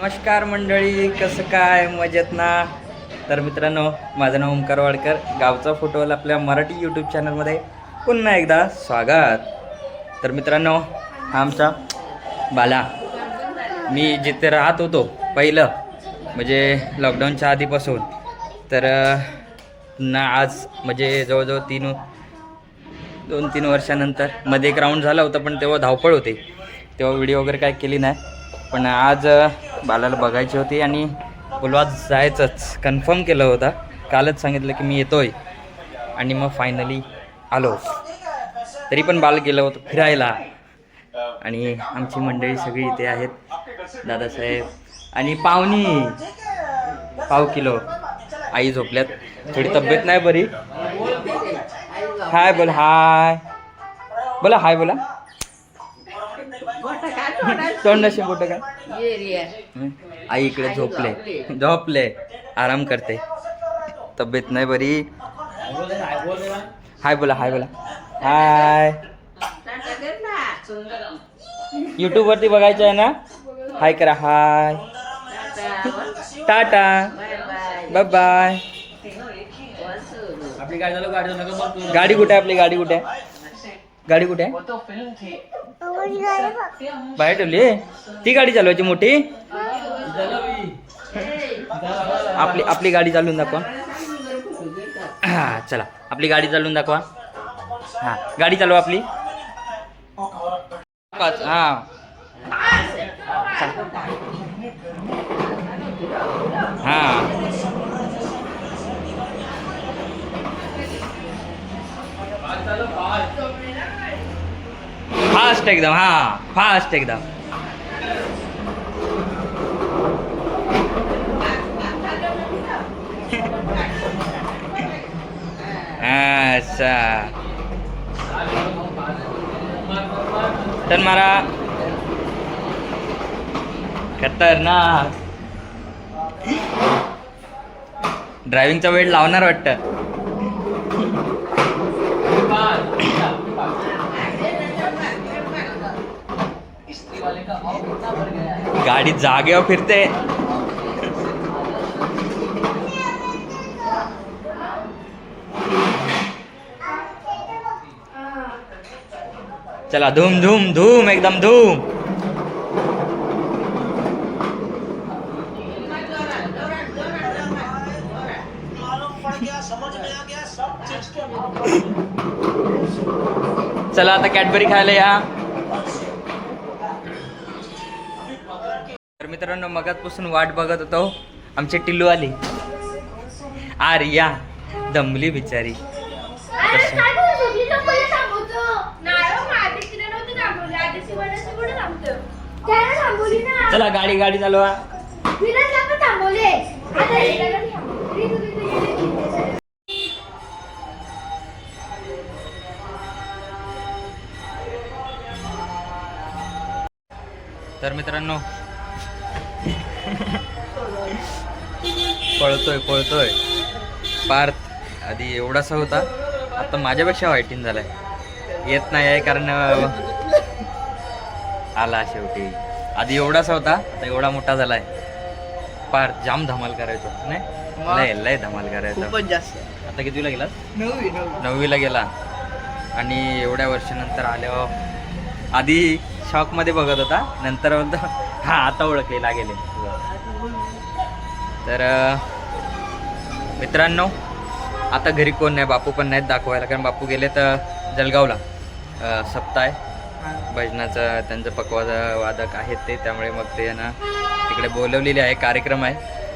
नमस्कार मंडळी कसं काय? मजेत ना? तर मित्रांनो माझं नाव ओंकार वाडकर. गावचा फोटोवाला आपल्या मराठी यूट्यूब चॅनलमध्ये पुन्हा एकदा स्वागत. तर मित्रांनो हा आमचा बाला. मी जिथे राहत होतो पहिलं म्हणजे लॉकडाऊनच्या आधीपासून. तर ना आज म्हणजे जवळजवळ तीन दोन तीन वर्षानंतरमध्ये एक राऊंड झाला होता पण तेव्हा धावपळ होते. तेव्हा व्हिडिओ वगैरे काय केली नाही. पण आज बालाला बघायची होती आणि बोलू जायचंच. कन्फर्म केलं होतं. कालच सांगितलं की मी येतोय. आणि मग फायनली आलो. तरी पण बाल गेलं होतं फिरायला. आणि आमची मंडळी सगळी इथे आहेत. दादासाहेब. आणि पाहुणी पाव किलो. आई झोपल्यात. थोडी तब्येत नाही बरी. हाय बोल हाय. बोला हाय बोला. तोंड नशी बोट काय हं? आई इकडे झोपले. झोपले. आराम करते. तब्येत नाही बरी? हाय बोला हाय बोला. हाय. युट्यूब वरती बघायचं आहे ना? हाय करा हाय. टाटा. बाय बाय आपली गाडी कुठे आहे आपली? गाडी कुठे आहे? गाडी कुठे आहे? बाहेर ठेवली? ती गाडी चालवायची मोठी? आपली आपली गाडी चालवून दाखवा. हा चला. आपली गाडी चालवून दाखवा. हा गाडी चालवा आपली. हा. हा. फास्ट एकदम हा फास्ट एकदम. अच्छा. तर मारा. खतरनाक. ड्रायव्हिंगचा वेळ लावणार वाटतं. गाडी जागेवर फिरते चला धूम धूम धूम एकदम धूम। चला कॅडबरी खायला या मित्रांनो मगातपासून वाट बघत होतो. आमची टिल्लू आली आर्या दमली बिचारी. हो. चला गाडी गाडी चालवा. तर मित्रांनो पळतोय पळतोय. पार्थ आधी एवढासा होता. आता माझ्यापेक्षा वाईटीन झालाय. येत नाही आहे कारण आला शेवटी. आधी एवढासा होता आता एवढा मोठा झालाय. पार्थ जाम धमाल करायचो नाही? लय धमाल करायचो. जास्त. आता कितीला गेला नववी नववी. नववीला गेला. आणि एवढ्या वर्षानंतर आल्यावर आधी शॉकमध्ये बघत होता. नंतर बोलतो हा आता ओळखलेला गेले तर मित्रांनो आता घरी कोण नाही बापू पण नाहीत दाखवायला कारण बापू गेले तर जळगावला सप्ताह आहे. भजनाचं त्यांचं पकवाज वादक आहेत ते त्यामुळे मग ते ना तिकडे बोलवलेले आहे कार्यक्रम आहे.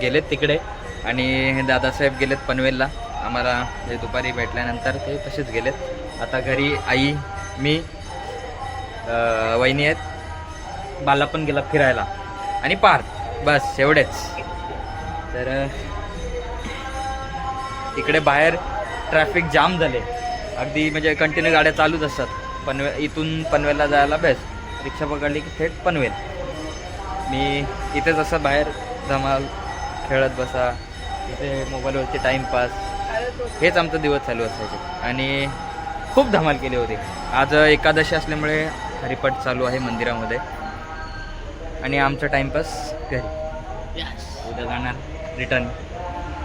गेलेत तिकडे. आणि दादासाहेब गेलेत पनवेलला. आम्हाला जे दुपारी भेटल्यानंतर ते तसेच गेलेत. आता घरी आई मी वहिनी आहेत. बाला पण गेला फिरायला. आणि पार. बस एवढेच. तर इकडे बाहेर ट्रॅफिक जाम झाले. अगदी म्हणजे कंटिन्यू गाड्या चालूच असतात. पनवे इथून पनवेलला जायला बेस्ट रिक्षा पकडली की थेट पनवेल. मी इथेच असं बाहेर धमाल खेळत बसा. इथे मोबाईलवरती टाईमपास हेच आमचा दिवस चालू असायचे. आणि खूप धमाल केली होती. आज एकादशी असल्यामुळे हरिपाठ चालू आहे मंदिरामध्ये. आणि आमचा टाईमपास घरी. उद्या जाणार. रिटर्न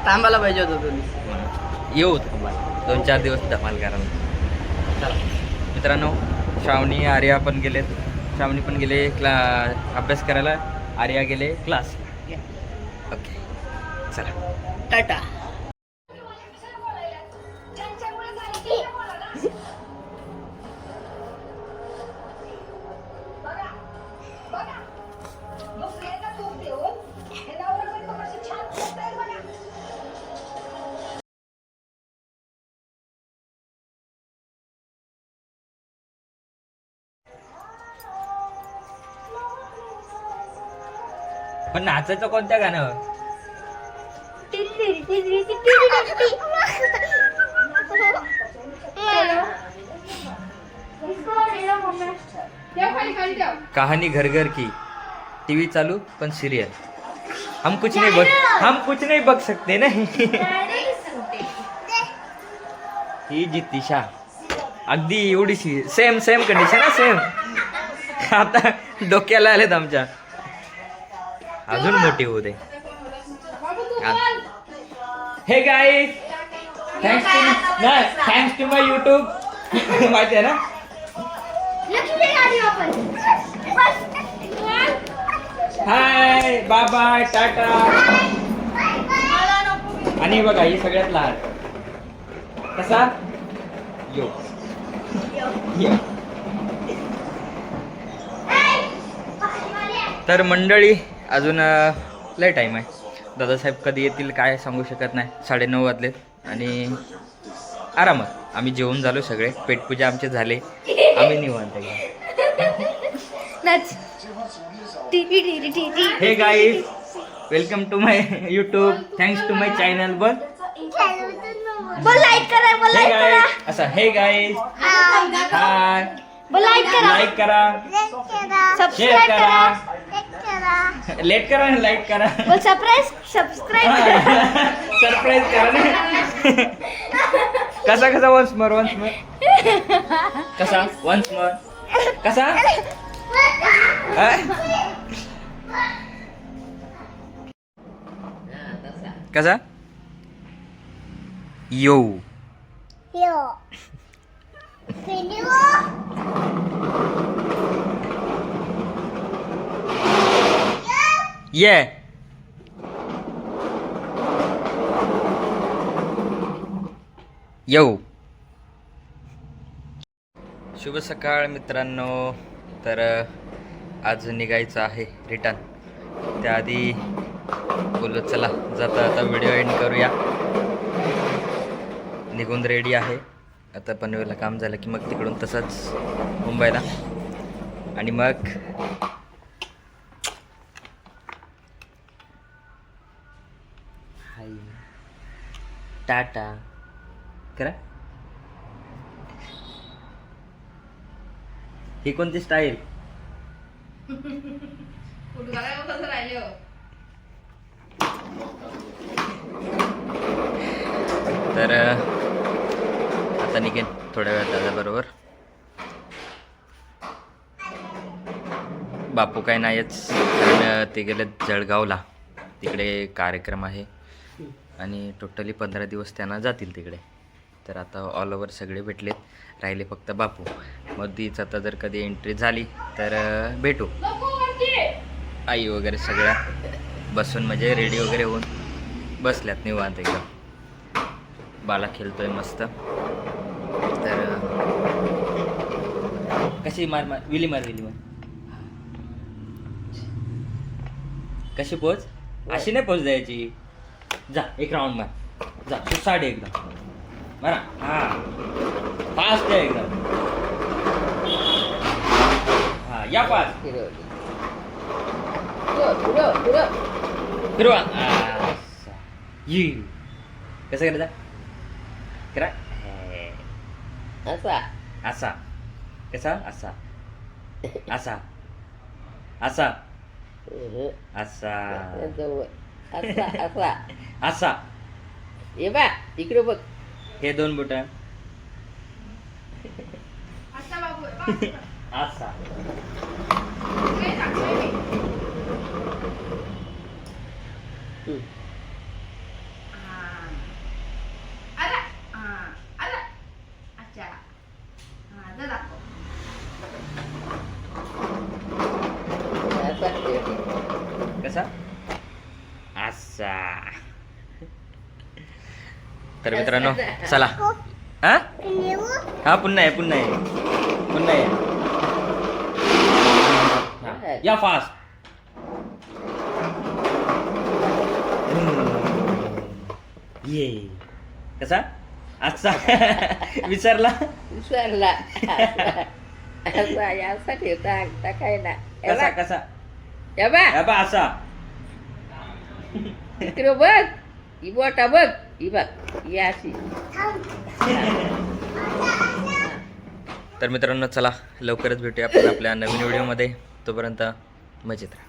थांबायला पाहिजे होतं तुम्ही. येऊ थांबा दोन चार दिवस धमाल करायला. चला. मित्रांनो श्रावणी आर्या पण गेलेत. श्रावणी पण गेले क्ला अभ्यास करायला. आर्या गेले क्लास ओके चला. टाटा. पण नाचायचं कोणत्या गाणं कहानी घर घर की. टीवी चालू पण सिरियल हम कुछ नहीं बघ हम कुछ नहीं बघ सकते ना. ही जितिशा अगदी एवढीशी सेम सेम कंडिशन ना सेम आता डोक्याला आलेत आमच्या. अजून मोठी होऊ दे. हे गाईज थँक्स टू ना थँक्स टू माय युट्यूब माहिती आहे ना? Hi bye bye tata. आणि बघा ही सगळ्यात लहान. कसा? यो. यो. तर मंडळी अजून लय टाईम आहे. दादासाहेब कधी येतील काय सांगू शकत नाही. साडेनऊ वाजलेत आणि आरामात आम्ही जेवून झालो सगळे. पेटपूजा आमचे झाले. आम्ही निवांत. Hey guys welcome to my YouTube thanks to my channel बन बोल लाईक करा बोल लाईक करा. गाईज असं. हे गाईज हाय बोल लाईक करा. शेअर करा. लेट करा लाईक करा. बोल सरप्राईज सबस्क्राईब करा. सरप्राईज करा ना. कसा कसा वन्स मोर वन्स मोर कसा वन्स मोर कसा? कसा? यो. यो व्हिडिओ ये। येऊ शुभ सकाळ मित्रांनो. तर आज निघायचं आहे रिटर्न. त्याआधी बोलत चला जाता आता व्हिडिओ एंड करूया. निघून रेडी आहे. आता पनवेलला काम झालं की मग तिकडून तसंच मुंबईला. आणि मग हाय. टाटा. करा. ही कोणती स्टाईल तर आता निघेन थोड्या वेळात दादाबरोबर बापू काय नाहीच ते गेले जळगावला. तिकडे कार्यक्रम आहे. आणि टोटली पंधरा दिवस त्यांना जातील तिकडे. तर आता ऑल ओव्हर सगळे भेटलेत. राहिले फक्त बापू. मध्येच आता जर कधी एंट्री झाली तर भेटू. आई वगैरे सगळ्या. बसून म्हणजे रेडी वगैरे होऊन बसल्यात निवांत एकदम. बाला खेळतोय मस्त. तर कशी मार मार विली मार विली मार. कशी पोच? अशी नाही पोच द्यायची. जा एक राऊंड मार. जा तू साडे एकदा. मारा. हा. फास्ट आहे एकदम हा या पाच फिरवा. आ, यू. कसं करायचं? करा. हे. असा. असा. कसा? असा. असा. असा. असा. असा असा. असा. ये बा इकडे बघ. हे दोन बोट असा हम्म. अरे अरे अच्छा हा जा दाखव असा ठेव. कसा असा तर मित्रांनो चला. हा? हा पुन्हा आहे पुन्हा आहे पुन्हा आहे या फास्ट ये. कसा? असा विसरला? विसरला. असा ठेवता टाकायला हे कसा बघ. कसा? बघ. या बा असा. इकडे बघ. ही बोटा बघ. ही बघ अशी तर मित्रांनो चला लवकरच भेटूया आपण आपल्या नवीन व्हिडिओमध्ये. तोपर्यंत मजेत राहा.